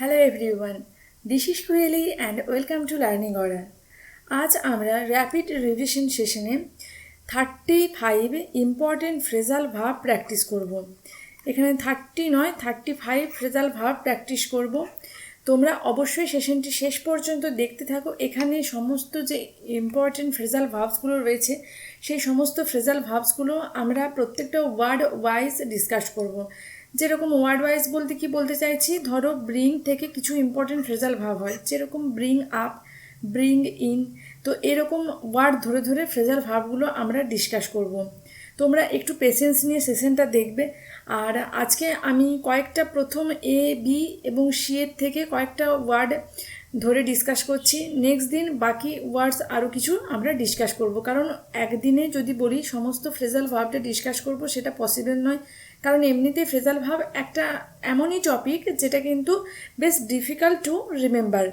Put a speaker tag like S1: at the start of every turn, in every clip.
S1: Hello everyone this is Koyeli and welcome to learning order আজ আমরা rapid revision সেশনে thirty five important phrasal verb practice করব। এখানে thirty নয় thirty five phrasal verb practice করব। তোমরা অবশ্যই সেশনটি শেষ পর্যন্ত দেখতে থাকো এখানে সমস্ত যে ইম্পর্টেন্ট ফ্রেজাল ভাবসগুলো রয়েছে, সেই সমস্ত ফ্রেজাল ভাবসগুলো আমরা প্রত্যেকটা ওয়ার্ড ওয়াইজ ডিসকাস করব। যেরকম ওয়ার্ড ওয়াইজ বলতে কি বলতে চাইছি? ধরো ব্রিং থেকে কিছু ইম্পর্টেন্ট ফ্রেজাল ভাব হয়। যেরকম ব্রিং আপ ব্রিং ইন তো এরকম ওয়ার্ড ধরে ধরে ফ্রেজাল ভাবগুলো আমরা ডিসকাস করব। তোমরা একটু পেশেন্স নিয়ে সেশনটা দেখবে। আর আজকে আমি কয়েকটা প্রথম এ বি এবং সি এর থেকে কয়েকটা ওয়ার্ড ধরে ডিসকাস করছি। নেক্সট দিন বাকি ওয়ার্ডস আরও কিছু আমরা ডিসকাস করব। কারণ একদিনে যদি বলি, সমস্ত ফ্রেজাল ভাবটা ডিসকাস করব, সেটা পসিবল নয়। কারণ এমনিতে ফ্রেজাল ভাব একটা এমনই টপিক যেটা কিন্তু বেশ ডিফিকাল্ট টু রিমেম্বার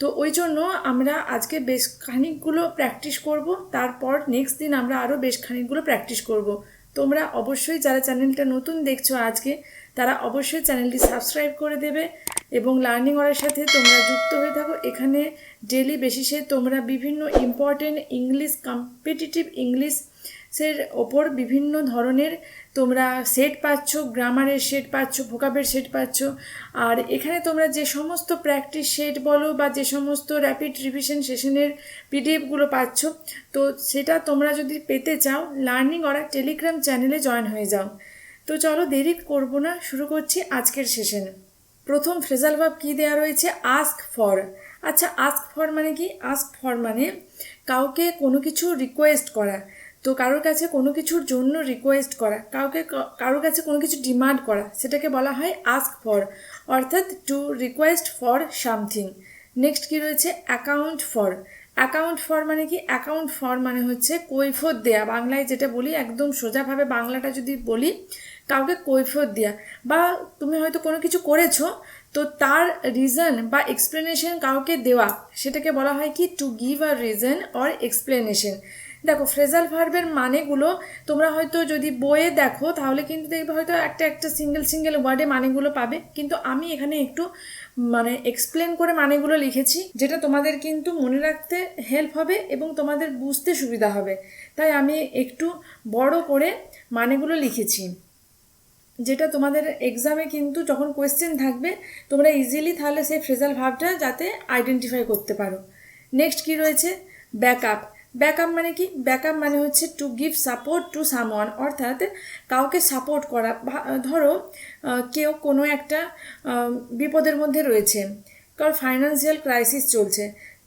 S1: তো ওই জন্য আমরা আজকে বেশ খানিকগুলো প্র্যাকটিস করব, তারপর নেক্সট দিন আমরা আরও বেশ খানিকগুলো প্র্যাকটিস করব। তোমরা অবশ্যই যারা চ্যানেলটা নতুন দেখছ আজকে, তারা অবশ্যই চ্যানেলটি সাবস্ক্রাইব করে দেবে এবং লার্নিং ওয়ারের সাথে তোমরা যুক্ত হয়ে থাকো। এখানে ডেলি বেসিসে তোমরা বিভিন্ন ইম্পর্টেন্ট ইংলিশ কম্পিটিটিভ ইংলিশের ওপর বিভিন্ন ধরনের তোমরা সেট পাচ্ছ গ্রামারের সেট পাচ্ছ ভোকাবের সেট পাচ্ছ। আর এখানে তোমরা যে সমস্ত প্র্যাকটিস সেট বলো বা যে সমস্ত র্যাপিড রিভিশন সেশনের পিডিএফগুলো পাচ্ছ, তো সেটা তোমরা যদি পেতে চাও লার্নিং অরা টেলিগ্রাম চ্যানেলে জয়েন হয়ে যাও। তো চলো দেরি করব না, শুরু করছি আজকের সেশন প্রথম ফ্রেজাল ভাব কী দেওয়া রয়েছে? আস্ক ফর আচ্ছা আস্ক ফর মানে কি? আস্ক ফর মানে কাউকে কোনো কিছু রিকোয়েস্ট করা। তো কারোর কাছে কোনো কিছুর জন্য রিকোয়েস্ট করা, কাউকে কারোর কাছে কোনো কিছু ডিমান্ড করা, সেটাকে বলা হয় আস্ক ফর অর্থাৎ to request for something next কী রয়েছে? অ্যাকাউন্ট ফর অ্যাকাউন্ট ফর মানে কি? অ্যাকাউন্ট ফর মানে হচ্ছে কৈফত দেয়া। বাংলায় যেটা বলি, একদম সোজাভাবে বাংলাটা যদি বলি, কাউকে কৈফত দেয়া। বা তুমি হয়তো কোনো কিছু করেছ, তো তার রিজন বা এক্সপ্লেনেশন কাউকে দেওয়া, সেটাকে বলা হয় কি? To give a reason or explanation দেখো ফ্রেজাল ভার্বের মানেগুলো তোমরা হয়তো যদি বইয়ে দেখো, তাহলে কিন্তু দেখবে হয়তো একটা একটা সিঙ্গেল সিঙ্গেল ওয়ার্ডে মানেগুলো পাবে। কিন্তু আমি এখানে একটু মানে এক্সপ্লেন করে মানেগুলো লিখেছি, যেটা তোমাদের কিন্তু মনে রাখতে হেল্প হবে এবং তোমাদের বুঝতে সুবিধা হবে। তাই আমি একটু বড় করে মানেগুলো লিখেছি। যেটা তোমাদের এক্সামে কিন্তু যখন কোয়েশ্চেন থাকবে, তোমরা ইজিলি তাহলে সেই ফ্রেজাল ভাবটা যাতে আইডেন্টিফাই করতে পারো। নেক্সট কি রয়েছে? ব্যাকআপ ব্যাকআপ মানে কি? ব্যাকআপ মানে হচ্ছে to give support to someone অর্থাৎ কাউকে সাপোর্ট করা। ধরো কেউ কোনো একটা বিপদের মধ্যে রয়েছে, কারণ ফাইন্যান্সিয়াল ক্রাইসিস চলছে,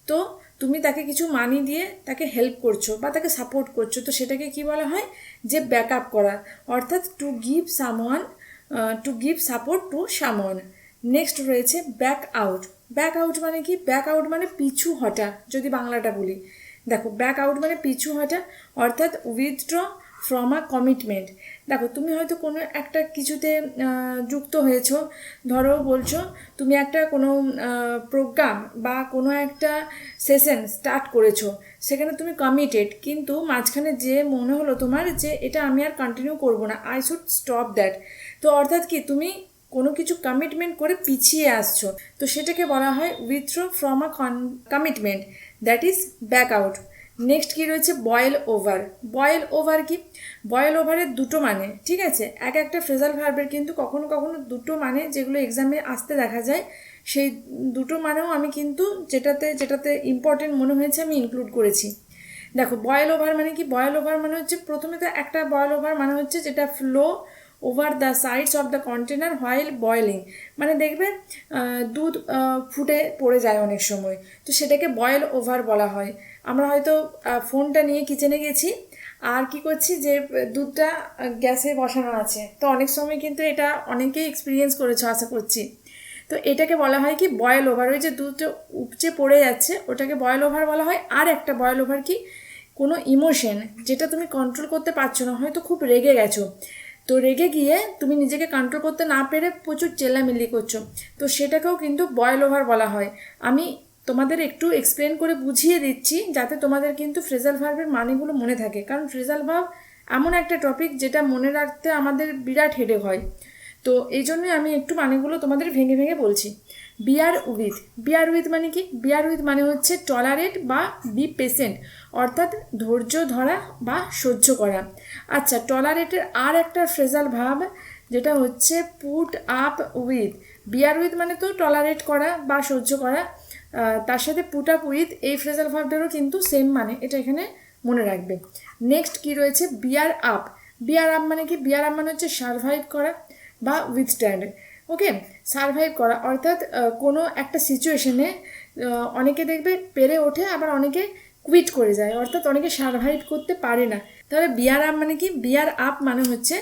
S1: তো তুমি তাকে কিছু মানি দিয়ে তাকে হেল্প করছ বা তাকে সাপোর্ট করছ, তো সেটাকে কি বলা হয়? যে ব্যাকআপ করা, অর্থাৎ to give someone to give support to someone next রয়েছে ব্যাক আউট ব্যাক আউট মানে কি? ব্যাক আউট মানে পিছু হটা, যদি বাংলাটা বলি। দেখো ব্যাক আউট মানে পিছু হটা, অর্থাৎ উইথড্র ফ্রম আ কমিটমেন্ট দেখো, তুমি হয়তো কোনো একটা কিছুতে যুক্ত হয়েছো। ধরো বলছো, তুমি একটা কোনো প্রোগ্রাম বা কোনো একটা সেশন স্টার্ট করেছ। সেখানে তুমি কমিটেড কিন্তু মাঝখানে যে মনে হলো তোমার যে এটা আমি আর কন্টিনিউ করব না আই শুড স্টপ দ্যাট তো অর্থাৎ কি, তুমি কোনো কিছু কমিটমেন্ট করে পিছিয়ে আসছো। তো সেটাকে বলা হয় withdraw from a commitment that is back out next কী রয়েছে? বয়েল ওভার বয়েল ওভার কি? বয়েল ওভারের দুটো মানে ঠিক আছে? এক একটা ফ্রেজাল ভার্বের কিন্তু কখনো কখনো দুটো মানে যেগুলো এক্সামে আসতে দেখা যায়, সেই দুটো মানেও আমি কিন্তু যেটাতে যেটাতে ইম্পর্টেন্ট মনে হয়েছে আমি ইনক্লুড করেছি। দেখো বয়েল ওভার মানে কি? বয়েল ওভার মানে হচ্ছে প্রথমে তো একটা বয়েল ওভার মানে হচ্ছে যেটা flow over the sides of the container while boiling মানে দেখবে দুধ ফুটে পড়ে যায় অনেক সময়। তো সেটাকে বয়েল ওভার বলা হয়। আমরা হয়তো ফোনটা নিয়ে কিচেনে গেছি, আর কি করছি যে, দুধটা গ্যাসে বসানো আছে। তো অনেক সময় কিন্তু এটা অনেকেই এক্সপিরিয়েন্স করেছ, আশা করছি। তো এটাকে বলা হয় কি বয়েল ওভার ওই যে দুধটা উপচে পড়ে যাচ্ছে, ওটাকে বয়েল ওভার বলা হয়। আর একটা বয়েল ওভার কি, কোনো ইমোশন যেটা তুমি কন্ট্রোল করতে পারছ না, হয়তো খুব রেগে গেছো। তো রেগে গিয়ে তুমি নিজেকে কন্ট্রোল করতে না পেরে প্রচুর চেল্লামিল্লি করছ। তো সেটাকেও কিন্তু বয়েল ওভার বলা হয়। আমি তোমাদের একটু এক্সপ্লেন করে বুঝিয়ে দিচ্ছি যাতে তোমাদের কিন্তু ফ্রেজাল ভার্বের মানেগুলো মনে থাকে। কারণ ফ্রেজাল ভাব এমন একটা টপিক যেটা মনে রাখতে আমাদের বিরাট হেডে হয়। তো এই জন্যই আমি একটু মানেগুলো তোমাদের ভেঙে ভেঙে বলছি। বিয়ার উইথ বিয়ার উইথ মানে কি? বিয়ার উইথ মানে হচ্ছে টলারেট বা বি পেশেন্ট অর্থাৎ ধৈর্য ধরা বা সহ্য করা। আচ্ছা টলারেটের আর একটা ফ্রেজাল ভাব, যেটা হচ্ছে put up with bear with মানে তো টলারেট করা বা সহ্য করা। তার সাথে পুট আপ উইথ এই ফ্রেজাল ভাবটারও কিন্তু সেম মানে এটা এখানে মনে রাখবে। নেক্সট কি রয়েছে? বিয়ার আপ বিয়ার আপ মানে কি? বিয়ার আপ মানে হচ্ছে সার্ভাইভ করা। বা উইথস্ট্যান্ড ওকে সার্ভাইভ করা। অর্থাৎ কোনো একটা সিচুয়েশনে অনেকে দেখবে পেরে ওঠে, আবার অনেকে কুইট করে যায়। অর্থাৎ অনেকে সার্ভাইভ করতে পারে না। তাহলে বিয়ার আপ মানে কি? বিয়ার আপ মানে হচ্ছে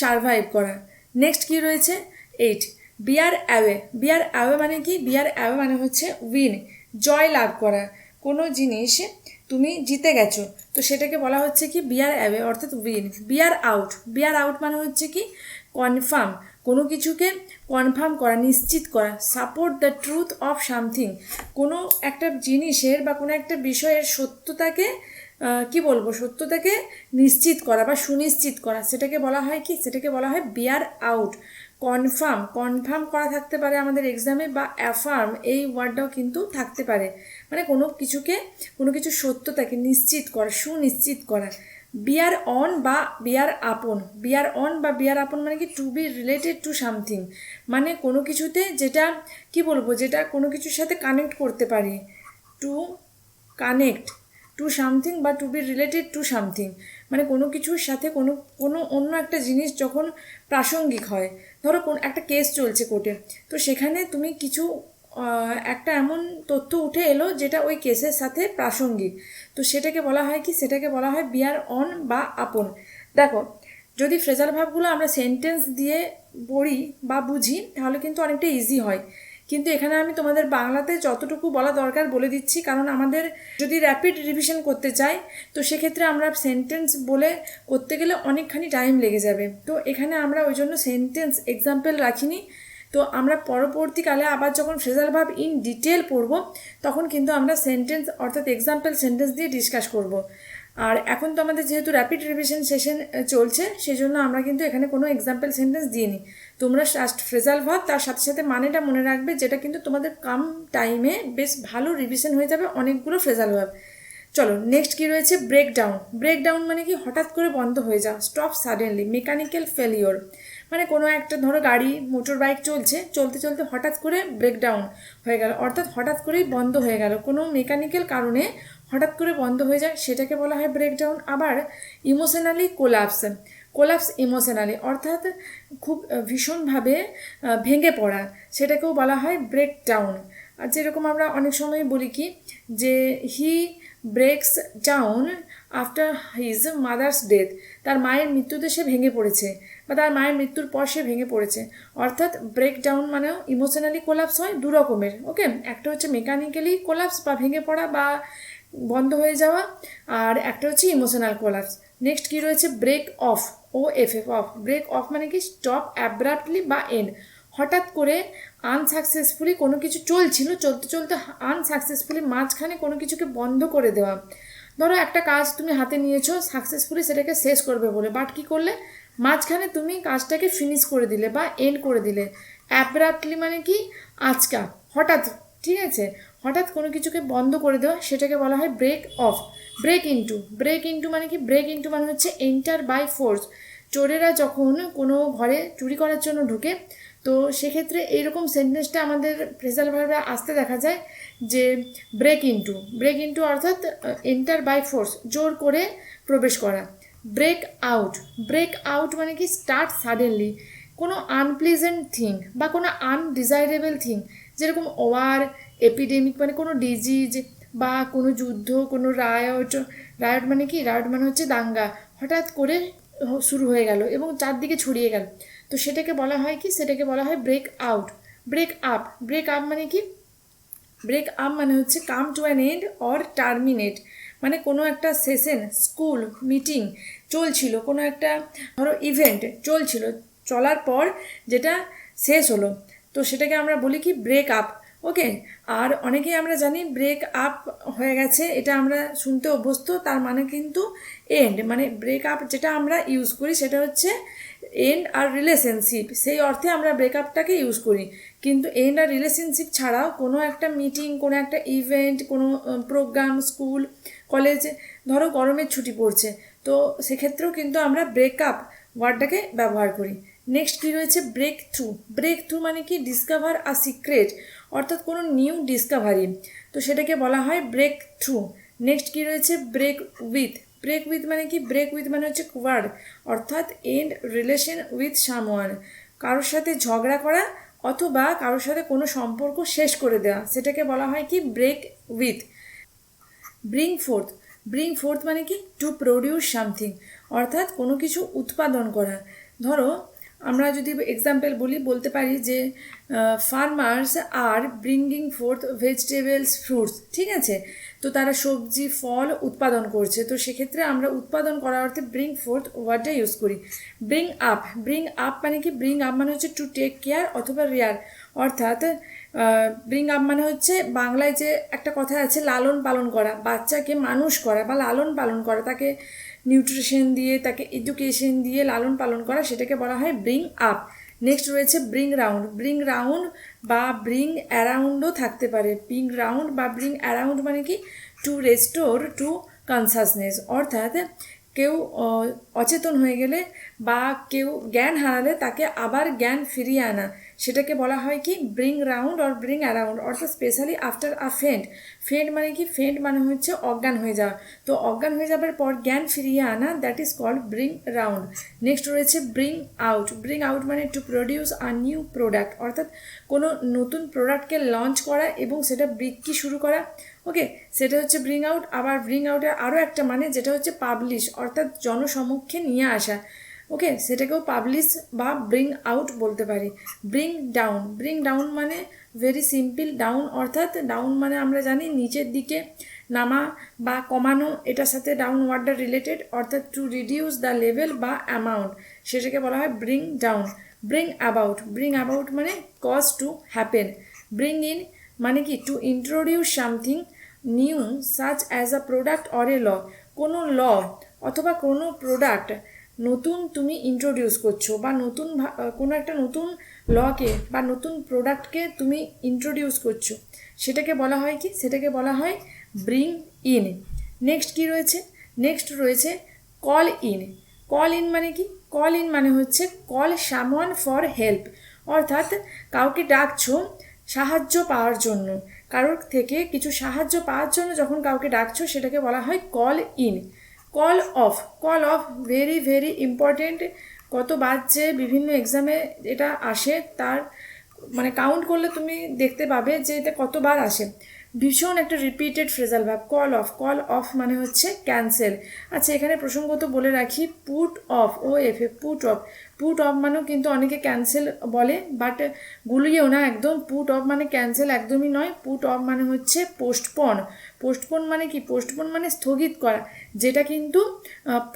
S1: সার্ভাইভ করা। নেক্সট কি রয়েছে? Eight bear away bear away মানে কি? বিয়ার অ্যাওয়ে মানে হচ্ছে উইন জয় লাভ করা। কোনো জিনিস তুমি জিতে গেছো। তো সেটাকে বলা হচ্ছে কি? বিয়ার অ্যাওয়ে অর্থাৎ win bear out bear out মানে হচ্ছে কি? কনফার্ম কোনো কিছুকে কনফার্ম করা, নিশ্চিত করা support the truth of something কোনো একটা জিনিসের বা কোনো একটা বিষয়ের সত্যতাকে কি বলব, সত্যতাকে নিশ্চিত করা বা সুনিশ্চিত করা, সেটাকে বলা হয় কি? সেটাকে বলা হয় বিয়ার আউট কনফার্ম কনফার্ম করা থাকতে পারে আমাদের এক্সামে বা অ্যাফার্ম এই ওয়ার্ডটাও কিন্তু থাকতে পারে। মানে কোনো কিছুকে, কোনো কিছু সত্যতাকে নিশ্চিত করা, সুনিশ্চিত করা। বিয়ার অন বা বিয়ার আপন বিয়ার অন বা বিয়ার আপন মানে কি to be related to something মানে কোনো কিছুতে যেটা, কি বলব, যেটা কোনো কিছুর সাথে কানেক্ট করতে পারি। টু কানেক্ট টু সামথিং বা to be related to something মানে কোনো কিছুর সাথে কোনো কোনো অন্য একটা জিনিস যখন প্রাসঙ্গিক হয়। ধরো কোন, একটা কেস চলছে কোর্টে তো সেখানে তুমি কিছু একটা এমন তথ্য উঠে এলো যেটা ওই কেসের সাথে প্রাসঙ্গিক। তো সেটাকে বলা হয় কি? সেটাকে বলা হয় বিয়ার অন বা আপন। দেখো, যদি ফ্রেজাল ভাবগুলো আমরা সেন্টেন্স দিয়ে পড়ি বা বুঝি, তাহলে কিন্তু অনেকটা ইজি হয়। কিন্তু এখানে আমি তোমাদের বাংলাতে যতটুকু বলা দরকার বলে দিচ্ছি, কারণ আমাদের যদি র্যাপিড রিভিশন করতে চাই, তো সেক্ষেত্রে আমরা সেন্টেন্স বলে করতে গেলে অনেকখানি টাইম লেগে যাবে। তো এখানে আমরা ওই জন্য সেন্টেন্স এক্সাম্পল রাখিনি। তো আমরা পরবর্তীকালে আবার যখন ফ্রেজাল ভাব ইন ডিটেল পড়ব, তখন কিন্তু আমরা সেন্টেন্স অর্থাৎ এক্সাম্পল সেন্টেন্স দিয়ে ডিসকাস করব। আর এখন তো আমাদের যেহেতু র্যাপিড রিভিশন সেশন চলছে সেই জন্য আমরা কিন্তু এখানে কোনো এক্সাম্পল সেন্টেন্স দিইনি। তোমরা ফার্স্ট ফ্রেজাল ভাব, তার সাথে সাথে মানেটা মনে রাখবে, যেটা কিন্তু তোমাদের কাম টাইমে বেশ ভালো রিভিশন হয়ে যাবে অনেকগুলো ফ্রেজাল ভাব। চলো নেক্সট কি রয়েছে? ব্রেকডাউন ব্রেকডাউন মানে কি? হঠাৎ করে বন্ধ হয়ে যাওয়া স্টপ সাডেনলি মেকানিক্যাল ফেলিওর মানে কোনো একটা ধরো গাড়ি মোটর বাইক চলছে, চলতে চলতে হঠাৎ করে ব্রেকডাউন হয়ে গেল। অর্থাৎ হঠাৎ করেই বন্ধ হয়ে গেল। কোনো মেকানিক্যাল কারণে হঠাৎ করে বন্ধ হয়ে যায়, সেটাকে বলা হয় ব্রেকডাউন আবার ইমোশনালি কোলাপস কোলাপস ইমোশনালি অর্থাৎ খুব ভীষণভাবে ভেঙে পড়া, সেটাকেও বলা হয় ব্রেকডাউন আর যেরকম আমরা অনেক সময় বলি কি, যে he breaks down after his mother's death তার মায়ের মৃত্যুতে সে ভেঙে পড়েছে বা তার মায়ের মৃত্যুর পর সে ভেঙে পড়েছে। অর্থাৎ ব্রেক ডাউন মানেও ইমোশনালি কোলাপস হয় দু রকমের ওকে একটা হচ্ছে মেকানিক্যালি কোলাপস বা ভেঙে পড়া বা বন্ধ হয়ে যাওয়া আর একটা হচ্ছে ইমোশনাল কোলাপস নেক্সট কী রয়েছে? Break off O F F off break off মানে কি? স্টপ অ্যাব্রাপ্টলি বা এন্ড হঠাৎ করে আনসাকসেসফুলি কোনো কিছু চলছিল, চলতে চলতে আনসাকসেসফুলি মাঝখানে কোনো কিছুকে বন্ধ করে দেওয়া। ধরো একটা কাজ তুমি হাতে নিয়েছো সাকসেসফুলি সেটাকে শেষ করবে বলে। বাট কি করলে? মাঝখানে তুমি কাজটাকে ফিনিশ করে দিলে বা এন্ড করে দিলে। অ্যাব্রাপ্টলি মানে কি? আজকা, হঠাৎ, ঠিক আছে? হঠাৎ কোনো কিছুকে বন্ধ করে দেওয়া, সেটাকে বলা হয় break off break into break into মানে কি? ব্রেক ইনটু মানে হচ্ছে এন্টার বাই ফোর্স চোরেরা যখন কোনো ঘরে চুরি করার জন্য ঢুকে তো সেক্ষেত্রে এইরকম সেন্টেন্সটা আমাদের ফ্রেজাল ভাবে আসতে দেখা যায় যে ব্রেক ইনটু ব্রেক ইনটু অর্থাৎ এন্টার বাই ফোর্স জোর করে প্রবেশ করা। ব্রেক আউট ব্রেক আউট মানে কি স্টার্ট সাডেনলি কোনো আনপ্লেজেন্ট থিং বা কোনো আনডিজাইরেবল থিং যেরকম ওয়ার এপিডেমিক মানে কোনো ডিজিজ বা কোনো যুদ্ধ, কোনো রায়ট রায়ট মানে কি রায়ট মানে হচ্ছে দাঙ্গা, হঠাৎ করে শুরু হয়ে গেল এবং চারদিকে ছড়িয়ে গেল। তো সেটাকে বলা হয় কি? সেটাকে বলা হয় break out break up break up মানে কি? ব্রেক আপ মানে হচ্ছে come to an end or terminate মানে কোনো একটা সেশন স্কুল মিটিং চলছিল, কোনো একটা ধরো ইভেন্ট চলছিল, চলার পর যেটা শেষ হলো। তো সেটাকে আমরা বলি কি? ব্রেক আপ ওকে আর অনেকেই আমরা জানি ব্রেক আপ হয়ে গেছে, এটা আমরা শুনতে অভ্যস্ত, তার মানে কিন্তু এন্ড মানে ব্রেক আপ যেটা আমরা ইউজ করি সেটা হচ্ছে এন্ড আর রিলেশনশিপ সেই অর্থে আমরা ব্রেকআপটাকে ইউজ করি। কিন্তু এন্ড আর রিলেশনশিপ ছাড়াও কোনো একটা মিটিং কোনো একটা ইভেন্ট কোনো প্রোগ্রাম স্কুল কলেজ ধরো গরমের ছুটি পড়ছে, তো সেক্ষেত্রেও কিন্তু আমরা ব্রেকআপ ওয়ার্ডটাকে ব্যবহার করি। নেক্সট কী রয়েছে? ব্রেক থ্রু ব্রেক থ্রু মানে কি? ডিসকভার আর সিক্রেট অর্থাৎ কোনো নিউ ডিসকভারি তো সেটাকে বলা হয় ব্রেক থ্রু নেক্সট কী রয়েছে? ব্রেক উইথ ব্রেক উইথ মানে কি? ব্রেক উইথ মানে হচ্ছে ওয়ার্ড অর্থাৎ এন্ড রিলেশন উইথ সামওয়ান কারোর সাথে ঝগড়া করা অথবা কারোর সাথে কোনো সম্পর্ক শেষ করে দেওয়া, সেটাকে বলা হয় কি? Break with bring forth bring forth মানে কি? টু প্রডিউস সামথিং অর্থাৎ কোনো কিছু উৎপাদন করা। ধরো আমরা যদি এক্সাম্পল বলি, বলতে পারি যে ফার্মার্স আর ব্রিঙ্গিং ফোর্থ ভেজিটেবলস ফ্রুটস ঠিক আছে? তো তারা সবজি, ফল উৎপাদন করছে। তো সেক্ষেত্রে আমরা উৎপাদন করার অর্থে ব্রিং ফোর্থ ওয়ার্ডটা ইউজ করি। ব্রিং আপ ব্রিং আপ মানে কি? ব্রিং আপ মানে হচ্ছে টু টেক কেয়ার অথবা রেয়ার অর্থাৎ ব্রিং আপ মানে হচ্ছে বাংলায় যে একটা কথা আছে, লালন পালন করা, বাচ্চাকে মানুষ করা বা লালন পালন করা, তাকে নিউট্রিশন দিয়ে, তাকে এডুকেশন দিয়ে লালন পালন করা, সেটাকে বলা হয় ব্রিং আপ নেক্সট রয়েছে ব্রিং রাউন্ড ব্রিং রাউন্ড বা ব্রিং অ্যারাউন্ডও থাকতে পারে। ব্রিং রাউন্ড বা ব্রিং অ্যারাউন্ড মানে কি? টু রেস্টোর টু কনসাসনেস অর্থাৎ কেউ অচেতন হয়ে গেলে বা কেউ জ্ঞান হারালে তাকে আবার জ্ঞান ফিরিয়ে আনা। সেটাকে বলা হয় কি bring round or bring around অর্থাৎ specially after a faint faint মানে কি ফেন্ট মানে হচ্ছে অজ্ঞান হয়ে যাওয়া। তো অজ্ঞান হয়ে যাবার পর জ্ঞান ফিরিয়ে আনা that is called bring round next রয়েছে ব্রিং আউট ব্রিং আউট মানে to produce a new product অর্থাৎ কোনো নতুন প্রোডাক্টকে লঞ্চ করা এবং সেটা বিক্রি শুরু করা। ওকে সেটা হচ্ছে ব্রিং আউট আবার ব্রিং আউটের আরও একটা মানে যেটা হচ্ছে পাবলিশ অর্থাৎ জনসমক্ষে নিয়ে আসা। ওকে, সেটাকেও পাবলিশ বা ব্রিং আউট বলতে পারি। ব্রিং ডাউন ব্রিং ডাউন মানে ভেরি সিম্পল ডাউন অর্থাৎ ডাউন মানে আমরা জানি নিচের দিকে নামা বা কমানো, এটার সাথে ডাউন ওয়ার্ডটা রিলেটেড অর্থাৎ টু রিডিউস দ্য লেভেল বা অ্যামাউন্ট সেটাকে বলা হয় bring down bring about bring about মানে cause to happen bring in মানে কি? To introduce something new such as a product or a law কোনো ল অথবা কোনো প্রোডাক্ট নতুন তুমি ইন্ট্রোডিউস করছ বা নতুন কোনো একটা নতুন লকে বা নতুন প্রোডাক্টকে তুমি ইন্ট্রোডিউস করছ, সেটাকে বলা হয় কি? সেটাকে বলা হয় ব্রিং ইন নেক্সট কি রয়েছে? নেক্সট রয়েছে কল ইন কল ইন মানে কি? কল ইন মানে হচ্ছে কল সামওয়ান ফর হেল্প অর্থাৎ কাউকে ডাকছো সাহায্য পাওয়ার জন্য। কারোর থেকে কিছু সাহায্য পাওয়ার জন্য যখন কাউকে ডাকছো, সেটাকে বলা হয় call in call off call off very very important কতবার যে বিভিন্ন এক্সামে এটা আসে, তার মানে কাউন্ট করলে তুমি দেখতে পাবে যে এটা কতবার আসে। ভীষণ একটা repeated phrasal verb call off call off মানে হচ্ছে ক্যান্সেল আচ্ছা এখানে প্রসঙ্গত বলে রাখি put off O F A put off put off মানেও কিন্তু অনেকে ক্যান্সেল বলে বাট গুলিয়েও না একদম পুট অফ মানে ক্যান্সেল একদমই নয় পুট অফ মানে হচ্ছে পোস্টপন পোস্টপন মানে কি? পোস্টপন মানে স্থগিত করা। যেটা কিন্তু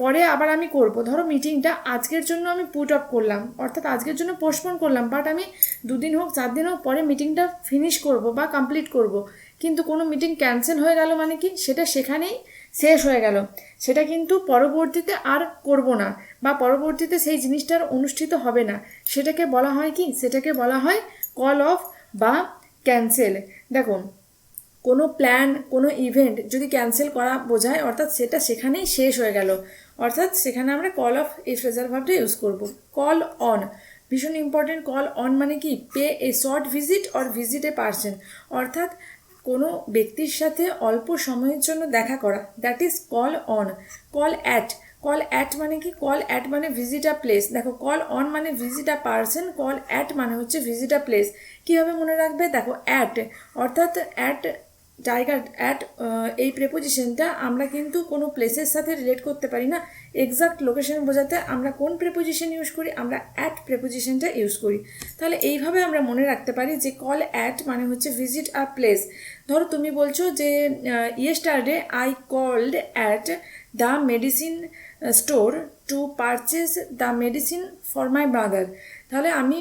S1: পরে আবার আমি করব। ধরো মিটিংটা আজকের জন্য আমি পুট অফ করলাম, অর্থাৎ আজকের জন্য পোস্টপোন করলাম বাট আমি দুদিন হোক, চার দিন হোক, পরে মিটিংটা ফিনিশ করব বা কমপ্লিট করব। কিন্তু কোনো মিটিং ক্যান্সেল হয়ে গেল মানে কি? সেটা সেখানেই শেষ হয়ে গেল। সেটা কিন্তু পরবর্তীতে আর করব না, বা পরবর্তীতে সেই জিনিসটার অনুষ্ঠিত হবে না। সেটাকে বলা হয় কি? সেটাকে বলা হয় কল অফ বা ক্যান্সেল দেখুন কোনো প্ল্যান কোনো ইভেন্ট যদি ক্যান্সেল করা বোঝায়, অর্থাৎ সেটা সেখানেই শেষ হয়ে গেল। অর্থাৎ সেখানে আমরা কল অফ এই ফ্রেজার ভাবটা ইউজ করব। কল অন ভীষণ ইম্পর্টেন্ট কল অন মানে কি? Pay a short visit or visit a person অর্থাৎ কোনো ব্যক্তির সাথে অল্প সময়ের জন্য দেখা করা। That is call on call at call at মানে কি? কল অ্যাট মানে ভিজিট আ প্লেস দেখো কল অন মানে visit a person call at মানে হচ্ছে ভিজিট আ প্লেস কীভাবে মনে রাখবে? দেখো অ্যাট অর্থাৎ অ্যাট জায়গা অ্যাট এই প্রেপোজিশনটা আমরা কিন্তু কোনো প্লেসের সাথে রিলেট করতে পারি না। এক্সাক্ট লোকেশন বোঝাতে আমরা কোন প্রেপোজিশন ইউজ করি? আমরা অ্যাট প্রেপোজিশনটা ইউজ করি। তাহলে এইভাবে আমরা মনে রাখতে পারি যে কল অ্যাট মানে হচ্ছে ভিজিট আ প্লেস ধরো তুমি বলছো যে yesterday I called at the medicine store to purchase the medicine for my brother তাহলে আমি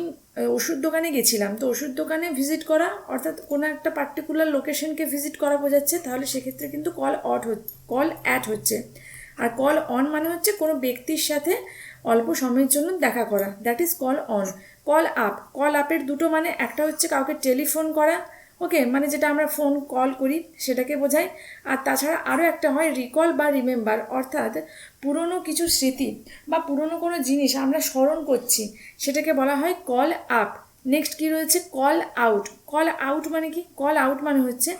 S1: ওষুধ দোকানে গেছিলাম। তো ওষুধ দোকানে ভিজিট করা, অর্থাৎ কোনো একটা পার্টিকুলার লোকেশনকে ভিজিট করা বোঝাচ্ছে, তাহলে সেক্ষেত্রে কিন্তু কল অট কল অ্যাট হচ্ছে। আর কল অন মানে হচ্ছে কোনো ব্যক্তির সাথে অল্প সময়ের জন্য দেখা করা। That is call on call up call আপের দুটো মানে একটা হচ্ছে কাউকে টেলিফোন করা ওকে মানে যেটা আমরা ফোন কল করি, সেটাকে বোঝায়। আর তাছাড়া আরও একটা হয় রিকল বা রিমেম্বার অর্থাৎ পুরনো কিছু স্মৃতি বা পুরনো কোনো জিনিস আমরা স্মরণ করছি, সেটাকে বলা হয় কল আপ নেক্সট কী রয়েছে? কল আউট কল আউট মানে কি? কল আউট মানে হচ্ছে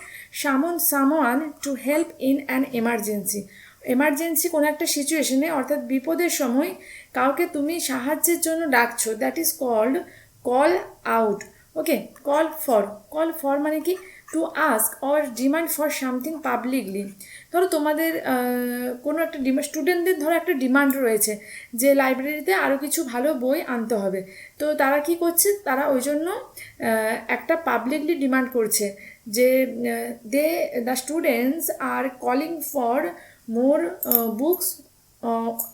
S1: summon someone to help in an emergency emergency কোনো একটা সিচুয়েশনে অর্থাৎ বিপদের সময় কাউকে তুমি সাহায্যের জন্য ডাকছো that is called call out okay call for call for মানে কি? To ask or demand for something publicly ধরো তোমাদের কোনো একটা ডিমান্ড স্টুডেন্টদের ধরো একটা ডিমান্ড রয়েছে যে লাইব্রেরিতে আরও কিছু ভালো বই আনতে হবে। তো তারা কি করছে? তারা ওই জন্য একটা পাবলিকলি ডিমান্ড করছে যে they the students are calling for more books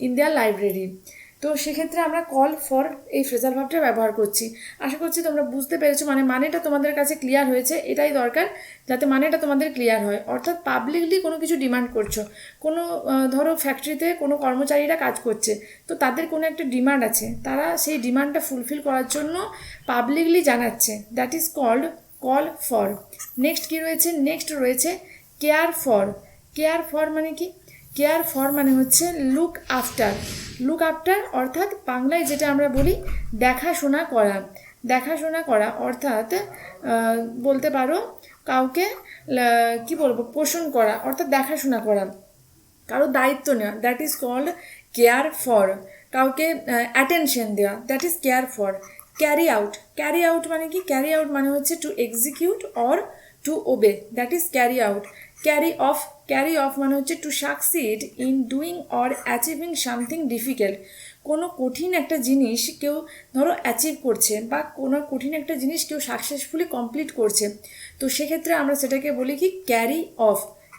S1: in their library তো সেক্ষেত্রে আমরা কল ফর এই ফ্রেজাল ভাবটা ব্যবহার করছি। আশা করছি তোমরা বুঝতে পেরেছ মানে মানেটা তোমাদের কাছে ক্লিয়ার হয়েছে, এটাই দরকার যাতে মানেটা তোমাদের ক্লিয়ার হয়। অর্থাৎ পাবলিকলি কোনো কিছু ডিমান্ড করছ, কোনো ধরো ফ্যাক্টরিতে কোনো কর্মচারীরা কাজ করছে, তো তাদের কোনো একটা ডিমান্ড আছে, তারা সেই ডিমান্ডটা ফুলফিল করার জন্য পাবলিকলি জানাচ্ছে। That is called call for next কী রয়েছে? নেক্সট রয়েছে কেয়ার ফর কেয়ার ফর মানে কি? কেয়ার ফর মানে হচ্ছে লুক আফটার লুক আফটার অর্থাৎ বাংলায় যেটা আমরা বলি দেখাশোনা করা দেখাশোনা করা অর্থাৎ বলতে পারো কাউকে কি বলব পোষণ করা অর্থাৎ দেখাশোনা করা। কারও দায়িত্ব নেওয়া that is called care for কাউকে অ্যাটেনশন দেওয়া that is care for carry out carry out মানে কি? ক্যারি আউট মানে হচ্ছে to execute or to obey that is carry out carry off carry off মানে হচ্ছে to succeed in doing or achieving something difficult কোনো কঠিন একটা জিনিস কেউ ধরো অ্যাচিভ করছে বা কোনো কঠিন একটা জিনিস কেউ সাকসেসফুলি কমপ্লিট করছে, তো সেক্ষেত্রে আমরা সেটাকে বলি কি carry off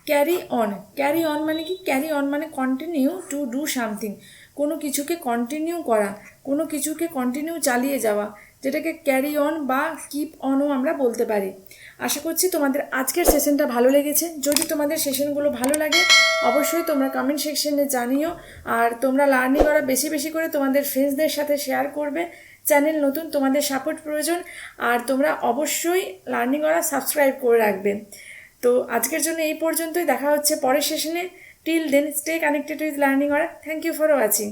S1: carry on carry on মানে কি? ক্যারি অন মানে কন্টিনিউ টু ডু সামথিং কোনো কিছুকে কন্টিনিউ করা, কোনো কিছুকে কন্টিনিউ চালিয়ে যাওয়া। যেটাকে ক্যারি অন বা কিপ অনও আমরা বলতে পারি। আশা করছি তোমাদের আজকের সেশনটা ভালো লেগেছে। যদি তোমাদের সেশনগুলো ভালো লাগে, অবশ্যই তোমরা কমেন্ট সেকশনে জানিও। আর তোমরা লার্নিং করা বেশি বেশি করে তোমাদের ফ্রেন্ডসদের সাথে শেয়ার করবে। চ্যানেল নতুন, তোমাদের সাপোর্ট প্রয়োজন। আর তোমরা অবশ্যই লার্নিং করা সাবস্ক্রাইব করে রাখবে। তো আজকের জন্য এই পর্যন্তই। দেখা হচ্ছে পরের সেশনে till then stay connected with learning করা। Thank you for watching